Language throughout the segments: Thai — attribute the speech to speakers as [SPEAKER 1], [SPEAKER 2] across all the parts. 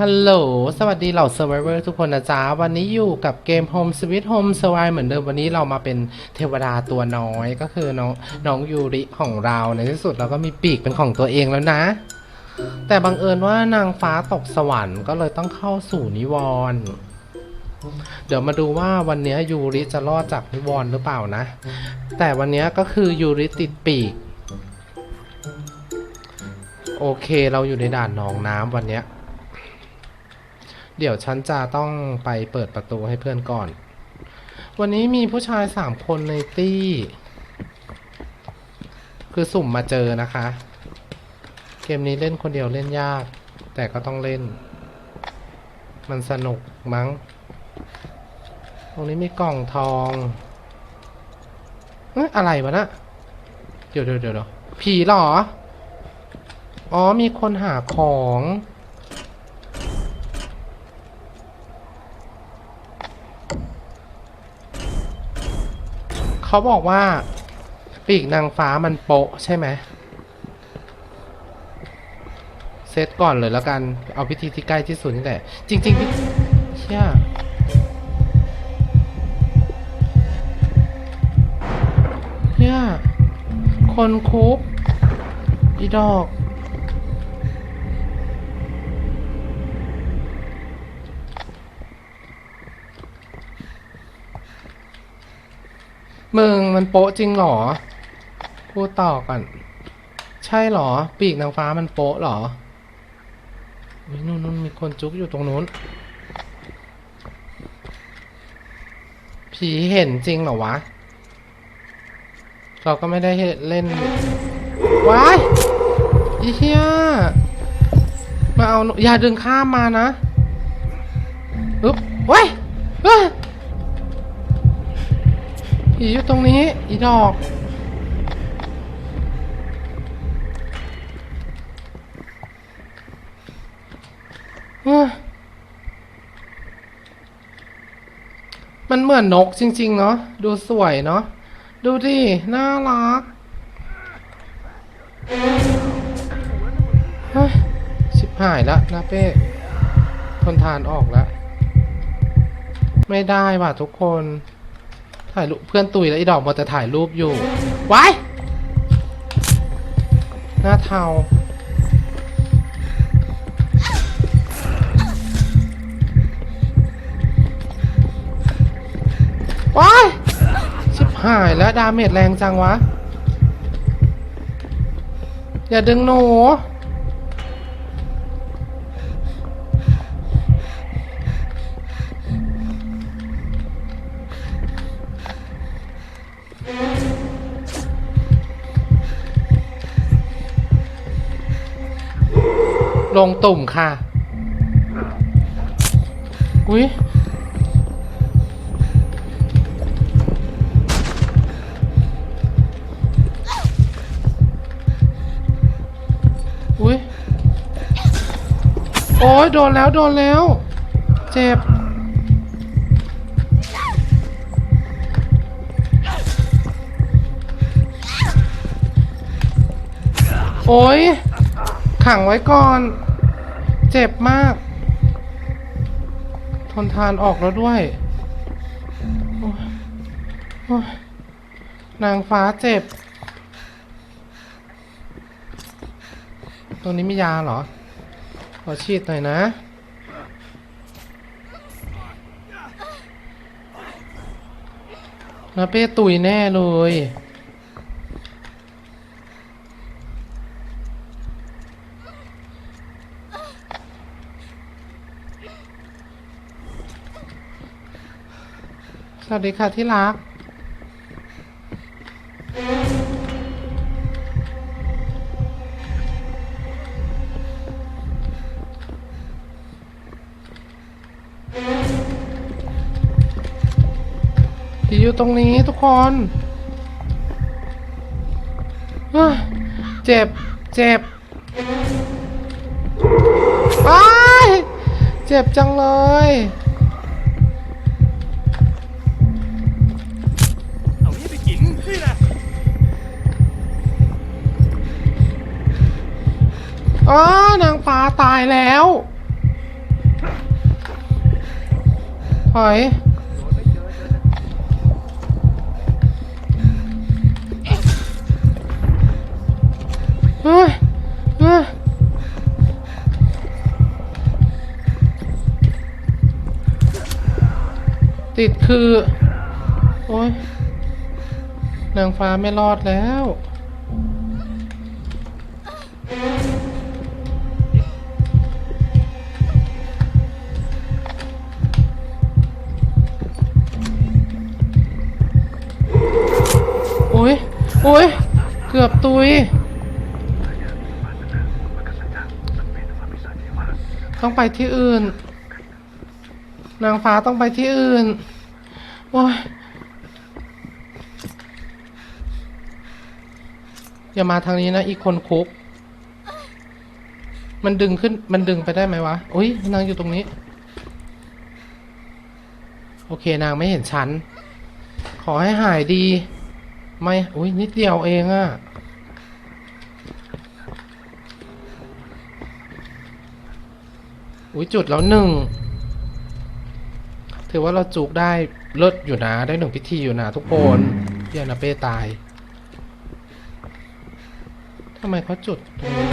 [SPEAKER 1] ฮัลโหล สวัสดีเหล่า Survivor ทุกคนนะจ๊ะ วันนี้อยู่กับเกม Home Sweet Home Survive เหมือนเดิม วันนี้เรามาเป็นเทวดาตัวน้อย ก็คือน้องน้องยูริของเรา ในที่สุดเราก็มีปีกเป็นของตัวเองแล้วนะ แต่บังเอิญว่านางฟ้าตกสวรรค์ก็เลยต้องเข้าสู่นิวรณ์เดี๋ยวมาดูว่าวันนี้ยูริจะรอดจากนิวรณ์หรือเปล่านะ แต่วันนี้ก็คือยูริติดปีก โอเค เราอยู่ในด่านหนองน้ำวันนี้ เดี๋ยวฉันจะต้องไปเปิดประตูให้เพื่อนก่อน วันนี้มีผู้ชายสามคนในตี้ คือสุ่มมาเจอนะคะ เกมนี้เล่นคนเดียวเล่นยาก แต่ก็ต้องเล่น มันสนุกมั้ง ตรงนี้มีกล่องทองเอ๊ะอะไรวะนะเดี๋ยวเดี๋ยวเดี๋ยวผีเหรอ อ๋อมีคนหาของ เขาบอกว่า ปีกนางฟ้ามันโปะใช่ไหมเซตก่อนเลยแล้วกัน เอาพิธีที่ใกล้ที่สุดนี่แหละ จริงๆพี่เชี่ยเชี่ย คนคุกอีดอก มึงมันโป๊ะจริงเหรอ พูดต่อก่อน ใช่เหรอ ปีกนางฟ้ามันโป๊ะเหรอนู่นนู่นมีคนจุกอยู่ตรงนู้น ผีเห็นจริงเหรอวะ เราก็ไม่ได้เล่น ว้ายอีเหี้ย มาเอา อย่าดึงข้ามมานะ อึ๊บว้ยเอ้ย ผีอยู่ตรงนี้ อีดอกมันเหมือนนกจริง ๆ เนาะดูสวยเนาะดูดิ น่ารักเฮ้ยชิบหายแล้วนะเป้ทนทานออกแล้ว ไม่ได้ว่ะทุกคน ถ่ายรูปเพื่อนตุยแล้วอีดอกมัวแต่ถ่ายรูปอยู่ว้ายหน้าเทาว้ายชิบหายแล้วดาเมจแรงจังวะ อย่าดึงหนู ลงตุ่มค่ะ อุ้ยอุ้ยโอ้ยโดนแล้วโดนแล้ว เจ็บ โอ้ยขังไว้ก่อน เจ็บมาก ทนทานออกแล้วด้วย นางฟ้าเจ็บ ตรงนี้มียาเหรอ ขอฉีดหน่อยนะนาเป้ตุยแน่เลย สวัสดีค่ะที่รักผีอยู่ตรงนี้ทุกคนเฮ้ยเจ็บ เจ็บอ้ายเจ็บจังเลย
[SPEAKER 2] อ๋
[SPEAKER 1] อนางฟ้าตายแล้วถอยเฮ้ยเฮ้ยติดคือ โอ้ยนางฟ้าไม่รอดแล้ว โอ้ย เกือบตุย ต้องไปที่อื่น นางฟ้าต้องไปที่อื่น โอ้ย อย่ามาทางนี้นะ อีกคนคุก มันดึงขึ้น มันดึงไปได้ไหมวะ อุ้ย นางอยู่ตรงนี้ โอเค นางไม่เห็นฉัน ขอให้หายดี ไม่อุ้ยนิดเดียวเองอะอุ้ยจุดแล้วหนึ่ง ถือว่าเราจุกได้เลิศอยู่นะ ได้หนึ่งพิธีอยู่นะทุกคนเพี่อนาเป้ตายทำไมเขาจุดตรงนี้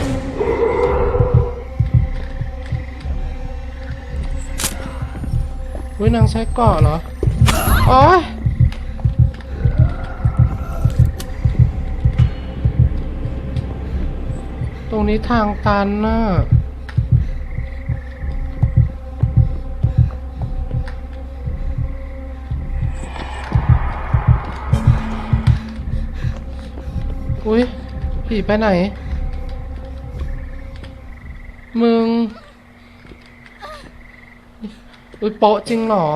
[SPEAKER 1] อุ้ยนางใช้เกาะเหรอ โอ้ย ตรงนี้ทางตันน่ะอุ้ยผีไปไหน มึง อุ้ยโปะจริงเหรอ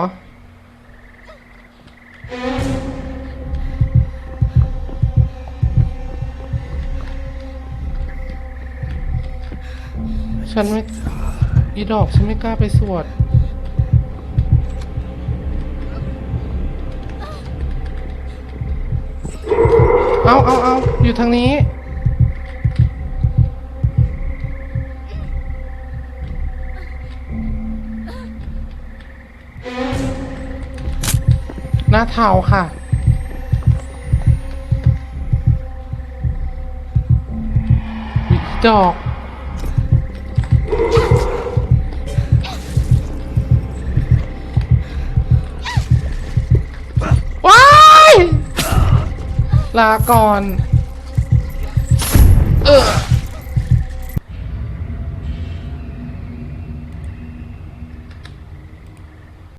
[SPEAKER 1] ฉันไม่ อีดอกฉันไม่กล้าไปสวด เอาเอาเอาอยู่ทางนี้ หน้าเทาค่ะดอก ลาก่อน เออ